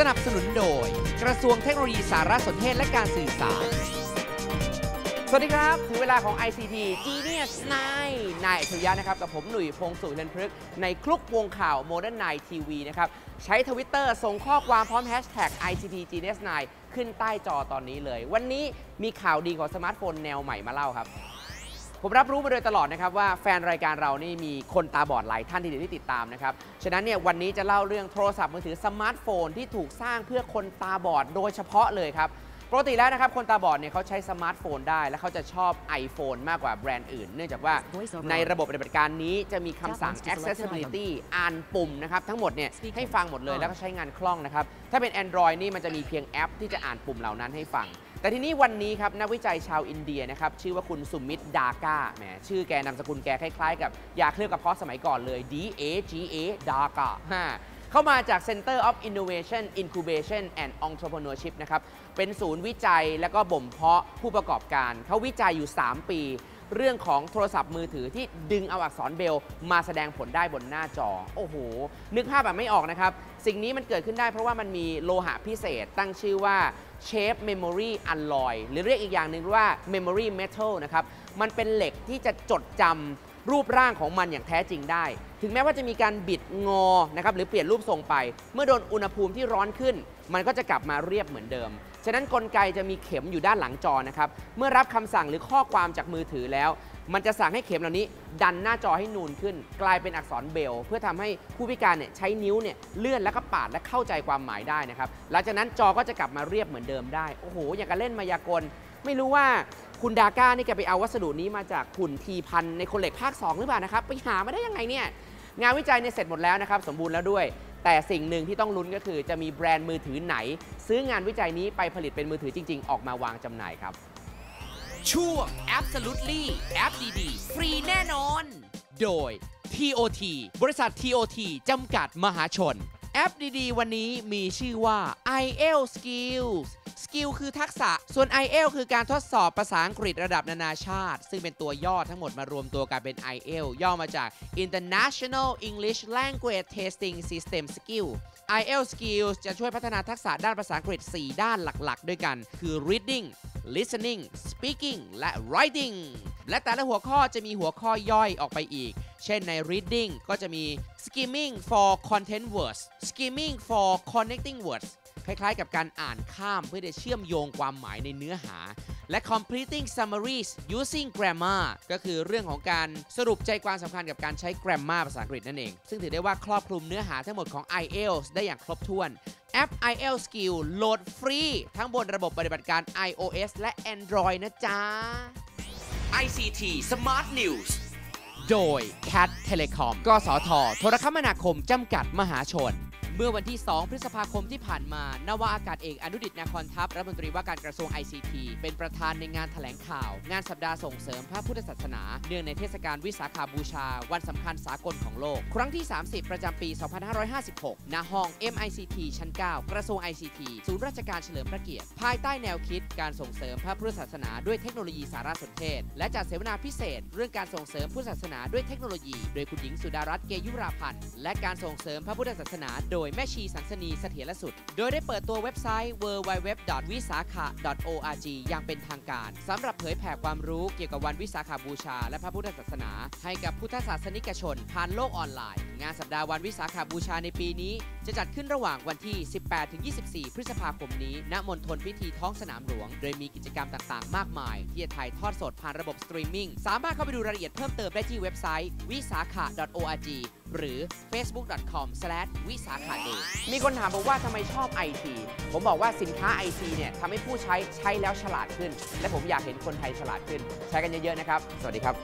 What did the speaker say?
สนับสนุนโดย กระทรวงเทคโนโลยีสารสนเทศและการสื่อสาร สวัสดีครับ ถึงเวลาของ ICT Genius 9นายอัจฉริยะนะครับ กับผมหนุ่ยพงศ์สุริยันพฤกษ์ในคลุกวงข่าว Modern Night TV นะครับ ใช้ทวิตเตอร์ส่งข้อความพร้อมแฮชแท็ก ICT Genius 9ขึ้นใต้จอตอนนี้เลย วันนี้มีข่าวดีของสมาร์ทโฟนแนวใหม่มาเล่าครับ ผมรับรู้มาโดยตลอดนะครับว่าแฟนรายการเรานี่มีคนตาบอดหลายท่านที่เดียวที่ติดตามนะครับ ฉะนั้นเนี่ยวันนี้จะเล่าเรื่องโทรศัพท์มือถือสมาร์ทโฟนที่ถูกสร้างเพื่อคนตาบอดโดยเฉพาะเลยครับปกติแล้วนะครับคนตาบอดเนี่ยเขาใช้สมาร์ทโฟนได้ และเขาจะชอบ iPhone มากกว่าแบรนด์อื่น เนื่องจากว่าในระบบปฏิบัติการนี้จะมีคำสั่ง accessibility อ่านปุ่มนะครับทั้งหมดเนี่ยให้ฟังหมดเลยแล้วก็ใช้งานคล่องนะครับถ้าเป็น Android นี่มันจะมีเพียงแอปที่จะอ่านปุ่มเหล่านั้นให้ฟัง แต่ทีนี้วันนี้ครับนักวิจัยชาวอินเดียนะครับชื่อว่าคุณสุมิตดาก้าแหมชื่อแกนามสกุลแกคล้ายๆ กับยาเคลือบกระเพาะสมัยก่อนเลย D A G A ดากาเข้ามาจาก Center of Innovation Incubation and Entrepreneurship นะครับเป็นศูนย์วิจัยและก็บ่มเพาะผู้ประกอบการ เขาวิจัยอยู่ 3 ปี เรื่องของโทรศัพท์มือถือที่ดึงเอาอักษรเบลมาแสดงผลได้บนหน้าจอ โอ้โห นึกภาพแบบไม่ออกนะครับ สิ่งนี้มันเกิดขึ้นได้เพราะว่ามันมีโลหะพิเศษตั้งชื่อว่า Shape Memory Alloy หรือเรียกอีกอย่างหนึ่งว่า Memory Metal นะครับ มันเป็นเหล็กที่จะจดจำรูปร่างของมันอย่างแท้จริงได้ ถึงแม้ว่าจะมีการบิดงอนะครับหรือเปลี่ยนรูปทรงไป เมื่อโดนอุณหภูมิที่ร้อนขึ้น มันก็จะกลับมาเรียบเหมือนเดิม ฉะนั้นกลไกจะมีเข็มอยู่ด้านหลังจอนะครับ เมื่อรับคำสั่งหรือข้อความจากมือถือแล้ว มันจะสั่งให้เข็มเหล่านี้ดันหน้าจอให้นูนขึ้น กลายเป็นอักษรเบล เพื่อทำให้ผู้พิการเนี่ยใช้นิ้วเนี่ยเลื่อนแล้วก็ปาดและเข้าใจความหมายได้นะครับ หลังจากนั้นจอก็จะกลับมาเรียบเหมือนเดิมได้ โอ้โห อย่างกับเล่นมายากล ไม่รู้ว่าคุณดาก้านี่แกไปเอาวัสดุนี้มาจากหุ่นทีพันในคนเหล็กภาค 2 หรือเปล่านะครับ ไปหามาได้ยังไงเนี่ย งานวิจัยเนี่ยเสร็จหมดแล้วนะครับ สมบูรณ์แล้วด้วย แต่สิ่งหนึ่งที่ต้องลุ้นก็คือจะมีแบรนด์มือถือไหน ซื้องานวิจัยนี้ไปผลิตเป็นมือถือจริง ๆ ออกมาวางจำหน่ายครับ ช่วง Absolutely แอปดีๆ ฟรีแน่นอน โดย TOT บริษัท TOT จำกัดมหาชน แอปดีๆ วันนี้มีชื่อว่า IEL Skills Skill คือทักษะ ส่วน IEL คือการทดสอบภาษาอังกฤษระดับนานาชาติ ซึ่งเป็นตัวย่อทั้งหมดมารวมตัวกันเป็น IEL ย่อมาจาก International English Language Testing System Skill IEL Skills จะช่วยพัฒนาทักษะด้านภาษาอังกฤษ 4 ด้านหลักๆ ด้วยกัน คือ reading listening speaking และ writing และแต่ละหัวข้อจะมีหัวข้อย่อยออกไปอีก เช่นใน reading ก็จะมี skimming for content words skimming for connecting words คล้ายๆ กับการอ่านข้ามเพื่อจะเชื่อมโยงความหมายในเนื้อหา และ completing summaries using grammar ก็คือเรื่องของการสรุปใจความสำคัญกับการใช้ grammar ภาษาอังกฤษนั่นเอง ซึ่งถือได้ว่าครอบคลุมเนื้อหาทั้งหมดของ IELTS ได้อย่างครบถ้วนแอป IELTS Skill โหลดฟรี ทั้งบนระบบปฏิบัติการ iOS และ Android นะจ๊ะ ICT Smart News โดย Cat Telecom กสท โทรคมนาคม จำกัดมหาชน เมื่อวันที่ 2 พฤษภาคมที่ผ่านมานาวาอากาศเอกอนุดิตนาคอนทัพรัฐมนตรีว่าการกระทรวง ICT เป็นประธานในงานแถลงข่าว งานสัปดาห์ส่งเสริมพระพุทธศาสนา เนื่องในเทศกาลวิสาขาบูชา วันสำคัญสากลของโลก ครั้งที่ 30 ประจำปี 2556 ณ ห้อง MICT ชั้น 9 กระทรวง ICT ศูนย์ราชการเฉลิมพระเกียรติ ภายใต้แนวคิดการส่งเสริมพระพุทธศาสนาด้วยเทคโนโลยีสารสนเทศ และจัดเสวนาพิเศษ เรื่องการส่งเสริมพุทธศาสนาด้วยเทคโนโลยี โดยคุณหญิงสุดารัตน์ เกยุราพันธ์ และการส่งเสริมพระพุทธศาสนาโดยแม่ชีสันสนีเสถียรสุด โดยได้เปิดตัวเว็บไซต์ www.visakha.org อย่างเป็นทางการสำหรับเผยแผ่ความรู้เกี่ยวกับวันวิสาขาบูชา และพระพุทธศาสนา ให้กับพุทธศาสนิกชน ผ่านโลกออนไลน์ งานสัปดาห์วันวิสาขาบูชาในปีนี้ จะจัดขึ้นระหว่างวันที่ 18-24 พฤษภาคมนี้ ณมณฑลพิธีท้องสนามหลวง โดยมีกิจกรรมต่างๆ มากมาย ที่จะถ่ายทอดสดผ่านระบบสตรีมมิ่งสามารถเข้าไปดูรายละเอียดเพิ่มเติมได้ที่เว็บไซต์วิสาขา .org หรือ facebook.com/ วิสาขาเดมีคนถามบอกว่าทำไมชอบไอทีผมบอกว่าสินค้าไอทีเนี่ยทำให้ผู้ใช้ใช้แล้วฉลาดขึ้น และผมอยากเห็นคนไทยฉลาดขึ้น ใช้กันเยอะๆนะครับ สวัสดีครับ